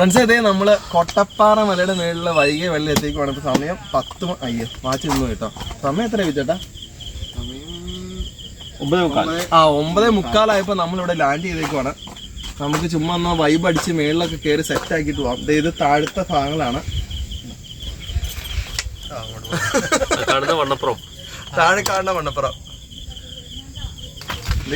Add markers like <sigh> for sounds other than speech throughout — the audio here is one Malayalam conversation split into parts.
ഫ്രണ്ട്സ് ഇതേ നമ്മൾ കൊട്ടപ്പാറ മലയുടെ മേളിലെ വൈകിയ വെള്ളം എത്തിക്കുവാണ് ഇപ്പൊ സമയം പത്ത് അയ്യോ വാച്ച് നിന്നു കേട്ടോ. സമയം എത്ര വിചേട്ടാ ഒമ്പത് മുക്കാൽ. ആ ഒമ്പതേ മുക്കാലായപ്പോ നമ്മളിവിടെ ലാൻഡ് ചെയ്തേക്കുവാണ്. നമുക്ക് ചുമ്മാ ഒന്ന് വൈബ് അടിച്ച് മേളിലൊക്കെ കയറി സെറ്റ് ആക്കിയിട്ട് പോവാം. ഇത് താഴത്തെ ഭാഗങ്ങളാണ്. കാണുന്ന വണ്ണപ്പുറം താഴെ കാണുന്ന മണ്ണപ്പുറം. ദേ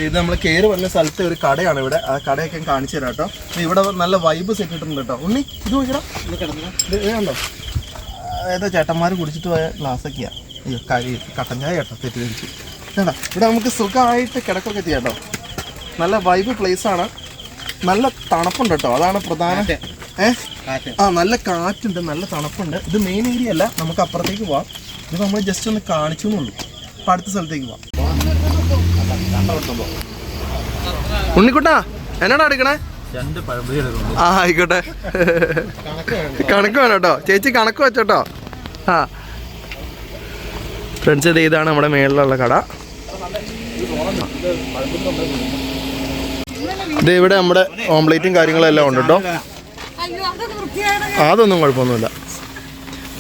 ഇത് നമ്മൾ കയറി വന്ന സ്ഥലത്തെ ഒരു കടയാണ് ഇവിടെ. ആ കടയൊക്കെ കാണിച്ചു തരാം കേട്ടോ. ഇവിടെ നല്ല വൈബ് സെറ്റ് കിട്ടുന്നുണ്ട് കേട്ടോ. ഉണ്ണി ഇത് കണ്ടോ? ഏതോ ചേട്ടന്മാർ കുടിച്ചിട്ട് പോയ ഗ്ലാസ്സൊക്കെയാണ് അയ്യോ കഴി കട്ടൻ ചായ കേട്ടോ തെറ്റിദ്ധരിച്ച് കേട്ടോ ഇവിടെ നമുക്ക് സുഖമായിട്ട് കിടക്കൊക്കെ ചെയ്യാം കേട്ടോ. നല്ല വൈബ് പ്ലേസ് ആണ്. നല്ല തണുപ്പുണ്ട് കേട്ടോ. അതാണ് പ്രധാന ഏഹ് ആ നല്ല കാറ്റുണ്ട് നല്ല തണുപ്പുണ്ട്. ഇത് മെയിൻ ഏരിയ അല്ല. നമുക്ക് അപ്പുറത്തേക്ക് പോവാം. ഇത് നമ്മൾ ജസ്റ്റ് ഒന്ന് കാണിച്ചു എന്നുള്ളൂ. അപ്പൊ അടുത്ത സ്ഥലത്തേക്ക് പോവാം. ഉണ്ണിക്കുട്ടാ എന്നാടാ എടുക്കണേ? ആ ആയിക്കോട്ടെ. കണക്ക് വേണം കേട്ടോ. ചേച്ചി കണക്ക് വെച്ചോട്ടോ. ആ. ഫ്രണ്ട്സ് ഇത് ഇതാണ് നമ്മുടെ മേളിലുള്ള കട. ഇത് ഇവിടെ നമ്മുടെ ഓംലേറ്റും കാര്യങ്ങളും എല്ലാം ഉണ്ട് കേട്ടോ. അതൊന്നും കുഴപ്പമൊന്നുമില്ല.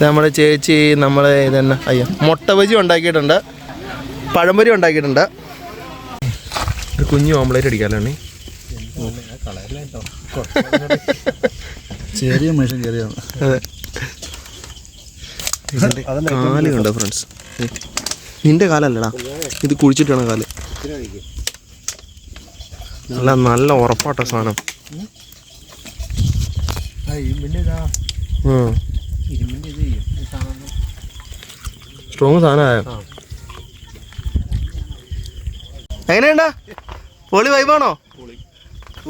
നമ്മുടെ ചേച്ചി നമ്മളെ ഇതന്നെ അയ്യോ മുട്ട ബജി ഉണ്ടാക്കിയിട്ടുണ്ട്. പഴംപൊരി ഉണ്ടാക്കിയിട്ടുണ്ട്. ഒരു കുഞ്ഞു ഓംലേറ്റ് അടിക്കാലാണ് ചെറിയ മനുഷ്യൻ ചെറിയ കാൽ കണ്ടോ ഫ്രണ്ട്സ് നിന്റെ കാലല്ലടാ. ഇത് കുഴിച്ചിട്ടാണ് കാൽ. നല്ല നല്ല ഉറപ്പാട്ട സാധനം. സ്ട്രോങ് സാധനമായോ? എങ്ങനെയുണ്ടാ? പൊളി വൈബാണോ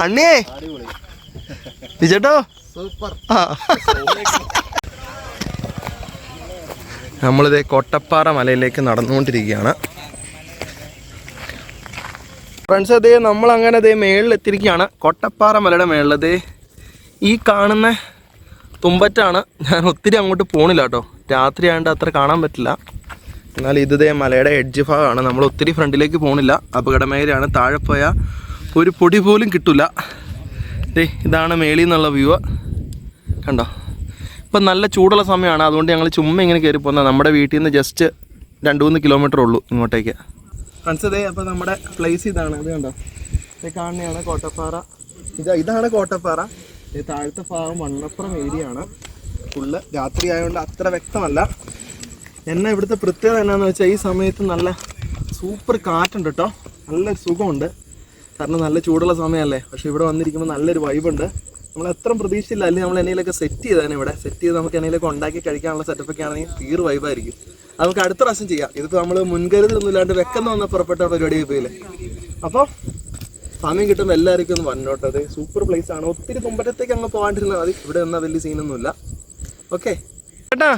അണ്ണിയേ സൂപ്പർ. ആ. നമ്മളിത് കൊട്ടപ്പാറ മലയിലേക്ക് നടന്നുകൊണ്ടിരിക്കുകയാണ്. ഫ്രണ്ട്സ് അതേ നമ്മൾ അങ്ങനെ അതേ മേളിൽ എത്തിയിരിക്കുകയാണ് കൊട്ടപ്പാറ മലയുടെ മേളിലത് ഈ കാണുന്ന തുമ്പറ്റാണ്. ഞാൻ ഒത്തിരി അങ്ങോട്ട് പോണില്ല കേട്ടോ. രാത്രി ആയതുകൊണ്ട് അത്ര കാണാൻ പറ്റില്ല. എന്നാൽ ഇത് മലയുടെ എഡ്ജ് ഭാഗമാണ്. നമ്മൾ ഒത്തിരി ഫ്രണ്ടിലേക്ക് പോണില്ല. അപകടമേഖലയാണ് താഴെ പോയാൽ ഒരു പൊടി പോലും കിട്ടില്ല ദേ ഇതാണ് മേളിൽ നിന്നുള്ള വ്യൂ കണ്ടോ? ഇപ്പം നല്ല ചൂടുള്ള സമയമാണ്. അതുകൊണ്ട് ഞങ്ങൾ ചുമ്മാ ഇങ്ങനെ കയറി പോകുന്നത് നമ്മുടെ വീട്ടിൽ നിന്ന് ജസ്റ്റ് രണ്ട് മൂന്ന് കിലോമീറ്റർ ഉള്ളൂ ഇങ്ങോട്ടേക്ക്. ഫ്രണ്ട്സ് ഇതേ അപ്പോൾ നമ്മുടെ പ്ലേസ് ഇതാണ്. അത് കണ്ടോ? ഇത് കാണുന്നതാണ് കോട്ടപ്പാറ. ഇത് ഇതാണ് കോട്ടപ്പാറ. താഴത്തെ ഭാഗം വണ്ണപ്പുറം ഏരിയ ആണ്. ഫുള്ള് രാത്രി ആയതുകൊണ്ട് അത്ര വ്യക്തമല്ല. എന്നെ ഇവിടുത്തെ പ്രത്യേകത എന്നാന്ന് വെച്ചാൽ ഈ സമയത്ത് നല്ല സൂപ്പർ കാറ്റുണ്ട് കേട്ടോ നല്ല സുഖമുണ്ട്. കാരണം നല്ല ചൂടുള്ള സമയമല്ലേ പക്ഷെ ഇവിടെ വന്നിരിക്കുമ്പോൾ നല്ലൊരു വൈബുണ്ട് നമ്മൾ എത്ര പ്രതീക്ഷയില്ല. അല്ലെങ്കിൽ നമ്മൾ എന്തെങ്കിലുമൊക്കെ സെറ്റ് ചെയ്താണ് ഇവിടെ. സെറ്റ് ചെയ്ത് നമുക്ക് എന്തെങ്കിലുമൊക്കെ ഉണ്ടാക്കി കഴിക്കാനുള്ള സെറ്റപ്പൊക്കെ ആണെങ്കിൽ തീർ വൈബായിരിക്കും അത് നമുക്ക് അടുത്ത പ്രാവശ്യം ചെയ്യാം. ഇതിപ്പോൾ നമ്മൾ മുൻകരുതലൊന്നും ഇല്ലാണ്ട് വെക്കുന്ന വന്ന പുറപ്പെട്ട പരിപാടി പോയില്ലേ അപ്പോൾ സമയം കിട്ടുമ്പോൾ എല്ലാവർക്കും ഒന്ന് വന്നോട്ടെ. അത് സൂപ്പർ പ്ലേസ് ആണ്. ഒത്തിരി തുമ്പറ്റത്തേക്ക് അങ്ങ് പോകാണ്ടിരുന്നാൽ മതി. ഇവിടെ നിന്നാൽ വലിയ സീനൊന്നുമില്ല ഓക്കെ ചേട്ടാ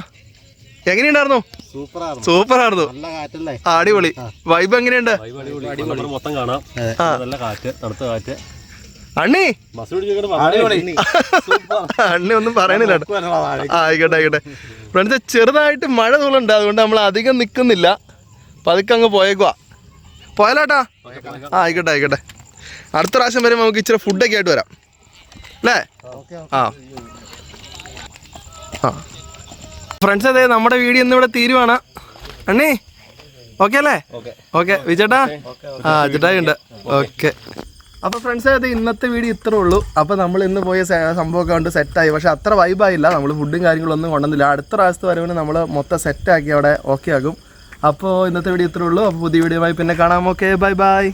എങ്ങനെയുണ്ടായിരുന്നു? സൂപ്പറായിരുന്നു. സൂപ്പർ ആയിരുന്നു അടിപൊളി. വൈബ് എങ്ങനെയുണ്ട്? മൊത്തം കാണാം. നല്ല കാറ്റ് തണുത്ത കാറ്റ്. അണ്ണി? <laughs> അണ്ണി. ഒന്നും പറയണില്ല ആയിക്കോട്ടെ ആയിക്കോട്ടെ. ഫ്രണ്ട്സ് ചെറുതായിട്ട് മഴ തൂളുണ്ട് അതുകൊണ്ട് നമ്മൾ അധികം നിൽക്കുന്നില്ല പതുക്കെ അങ്ങ് പോയേക്കുവാ. പോയാലോട്ടാ? ആ ആയിക്കോട്ടെ ആയിക്കോട്ടെ. അടുത്ത പ്രാവശ്യം വരെ നമുക്ക് ഇച്ചിരി ഫുഡൊക്കെ ആയിട്ട് വരാം. അല്ലേ? ആ. ഫ്രണ്ട്സ് അതെ നമ്മുടെ വീഡിയോ ഇന്ന് ഇവിടെ തീരുവാണ്. അണ്ണി ഓക്കെ അല്ലേ? ഓക്കെ വിജേട്ടാ? ആ വിജേട്ടുണ്ട് ഉണ്ട് ഓക്കെ അപ്പോൾ ഫ്രണ്ട്സ് അത് ഇന്നത്തെ വീഡിയോ ഇത്രേ ഉള്ളൂ. അപ്പോൾ നമ്മൾ ഇന്ന് പോയ സംഭവമൊക്കെ കൊണ്ട് സെറ്റായി പക്ഷെ അത്ര വൈബായില്ല നമ്മൾ ഫുഡും കാര്യങ്ങളൊന്നും കൊണ്ടുവന്നില്ല. അടുത്ത പ്രാവശ്യത്തെ വരവിന് നമ്മൾ മൊത്തം സെറ്റാക്കി അവിടെ ഓക്കെ ആകും. അപ്പോൾ ഇന്നത്തെ വീഡിയോ ഇത്രേ ഉള്ളൂ. അപ്പോൾ പുതിയ വീഡിയോ ആയി പിന്നെ കാണാം. Okay bye bye